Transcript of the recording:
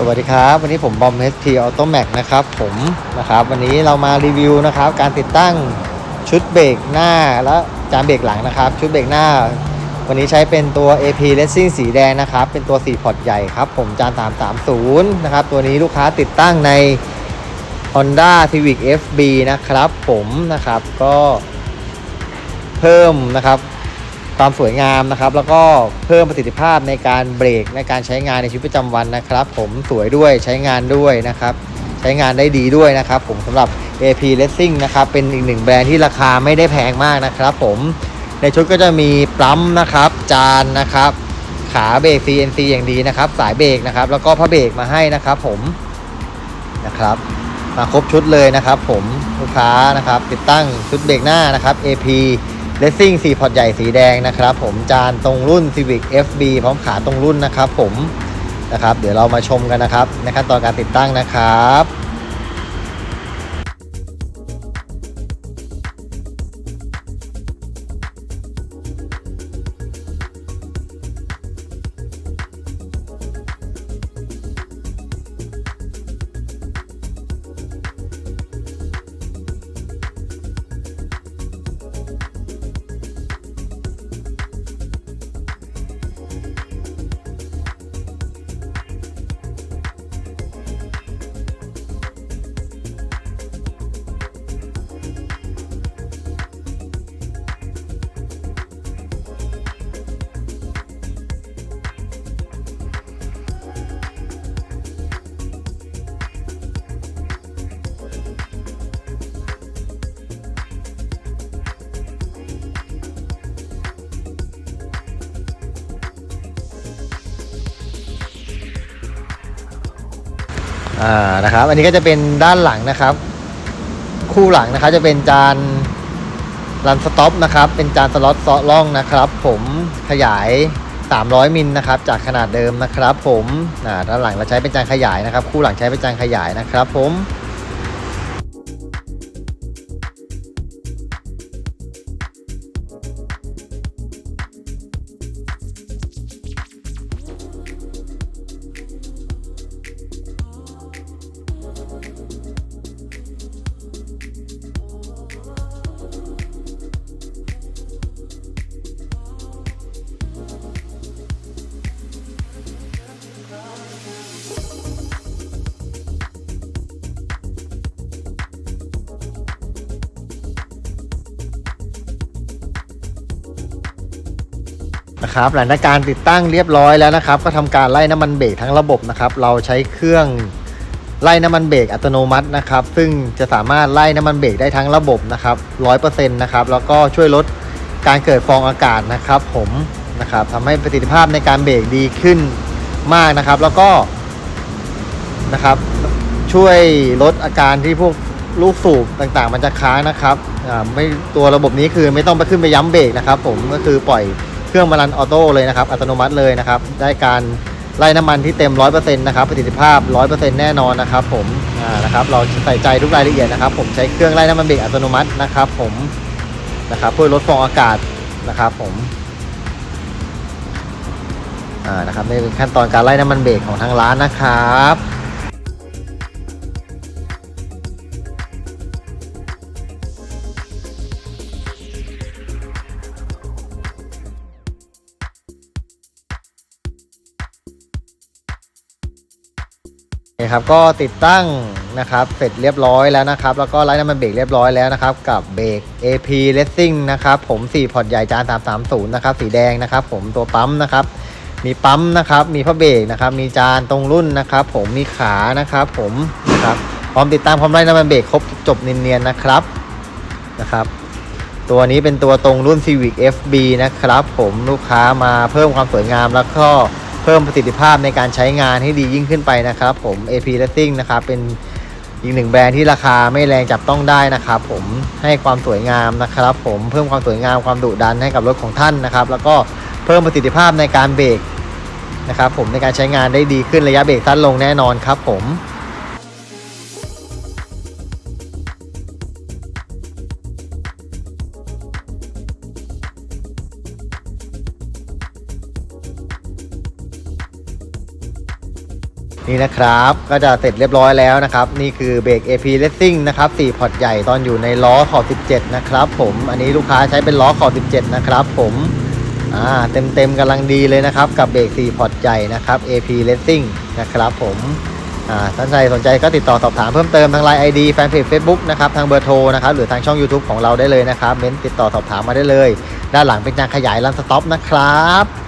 สวัสดีครับ วันนี้ผมบอม HP Auto Max นะครับผมนะครับ วันนี้เรามารีวิวนะครับ การติดตั้งชุดเบรกหน้าและจานเบรกหลังนะครับ ชุดเบรกหน้า วันนี้ใช้เป็นตัว AP Racing สีแดงนะครับ เป็นตัว4พอร์ตใหญ่ครับ ผมจาน 330 นะครับ ตัวนี้ลูกค้าติดตั้งใน Honda Civic FB นะครับ ผมนะครับก็เพิ่มนะครับ ความสวยงามนะครับ แล้วก็เพิ่มประสิทธิภาพในการเบรกในการใช้งานในชีวิตประจำวันนะครับ ผมสวยด้วยใช้งานด้วยนะครับ ใช้งานได้ดีด้วยนะครับ ผมสำหรับ AP Racing นะครับ เป็นอีกหนึ่งแบรนด์ที่ราคาไม่ได้แพงมากนะครับ ผมในชุดก็จะมีปั๊มนะครับ จานนะครับ ขาเบรก CNC อย่างดีนะครับ สายเบรกนะครับ แล้วก็ผ้าเบรกมาให้นะครับ ผมนะครับ มาครบชุดเลยนะครับ ผมลูกค้านะครับ ติดตั้งชุดเบรกหน้านะครับ AP Racing 4พอร์ตใหญ่สีแดงนะครับผมจานตรงรุ่น Civic FB พร้อมขาตรงรุ่นนะครับผมนะครับเดี๋ยวเรามาชมกันนะครับในขั้นตอนการติดตั้งนะครับ อ่านะครับ อันนี้ก็จะเป็นด้านหลังนะครับ คู่หลังนะครับจะเป็นจานรันสต็อปนะครับ เป็นจานสล็อตซอล่องนะครับ ผมขยาย 300 มิลนะครับ จากขนาดเดิมนะครับ ผมอ่าด้านหลังเราใช้เป็นจานขยายนะครับ คู่หลังใช้เป็นจานขยายนะครับ ผม นะครับหลังจากการติดตั้งเรียบร้อยแล้วนะครับ ก็ทำการไล่น้ำมันเบรกทั้งระบบนะครับ เราใช้เครื่องไล่น้ำมันเบรกอัตโนมัตินะครับ ซึ่งจะสามารถไล่น้ำมันเบรกได้ทั้งระบบนะครับร้อยเปอร์เซ็นต์นะครับแล้วก็ช่วยลดการเกิดฟองอากาศนะครับ ผมนะครับทำให้ประสิทธิภาพในการเบรกดีขึ้นมากนะครับ แล้วก็นะครับ ช่วยลดอาการที่พวกลูกสูบต่างๆ มันจะค้างนะครับอ่าไม่ตัวระบบนี้คือไม่ต้องไปขึ้นไปย้ำเบรกนะครับ ผมก็คือปล่อย เครื่องมารันออโต้เลยนะครับ อัตโนมัติเลยนะครับ ได้การไล่น้ำมันที่เต็ม 100%นะครับ ประสิทธิภาพ 100%แน่นอนนะครับ ผมอ่านะครับ เราใส่ใจทุกรายละเอียดนะครับ ผมใช้เครื่องไล่น้ำมันเบรกอัตโนมัตินะครับ ผมนะครับเพื่อลดฟองอากาศนะครับ ผมอ่านะครับนี่เป็นขั้นตอนการไล่น้ำมันเบรกของทางร้านนะครับ นี่ครับก็ติดตั้งนะครับเสร็จเรียบร้อยแล้วนะครับ แล้วก็ไล่น้ำมันเบรกเรียบร้อยแล้วนะครับ กับเบรก AP Racing นะครับผม4พอร์ตใหญ่จาน 330 นะครับ สีแดงนะครับ ผมตัวปั๊มนะครับ มีปั๊มนะครับ มีพระเบรกนะครับ มีจานตรงรุ่นนะครับ ผมมีขานะครับ ผมนะครับพร้อมติดตั้งพร้อมไล่น้ำมันเบรกครบจบเนียนๆนะครับนะครับ ตัวนี้เป็นตัวตรงรุ่น Civic FB นะครับ ผมลูกค้ามาเพิ่มความสวยงามแล้วก็ พิ่มประสิทธิภาพในการใช้งานให้ดียิ่งขึ้นไปนะครับ ผม AP Racing นะครับเป็นอีกหนึ่งแบรนด์ที่ราคาไม่แรงจับต้องได้นะครับผมให้ความสวยงามนะครับ ผมเพิ่มความสวยงามความดุดันให้กับรถของท่านนะครับ แล้วก็เพิ่มประสิทธิภาพในการเบรกนะครับ ผมในการใช้งานได้ดีขึ้นระยะเบรกสั้นลงแน่นอนครับ ผม นี่นะครับก็จะเสร็จเรียบร้อยแล้วนะครับ นี่คือเบรก AP Racing นะครับ4พอร์ตใหญ่ตอนอยู่ในล้อขอบ 17 นะครับผมอันนี้ลูกค้าใช้เป็นล้อขอบ 17 นะครับผมอ่าเต็มเต็มกำลังดีเลยนะครับกับเบรก4พอร์ตใหญ่นะครับ AP Racing นะครับผมอ่าท่านใดสนใจก็ติดต่อสอบถามเพิ่มเติมทาง Line ID แฟนเพจ Facebook นะครับทางเบอร์โทรนะครับหรือทางช่อง YouTube ของเราได้เลยนะครับเม้นติดต่อสอบถามมาได้เลย ด้านหลังเป็นการขยายรันสต็อปนะครับ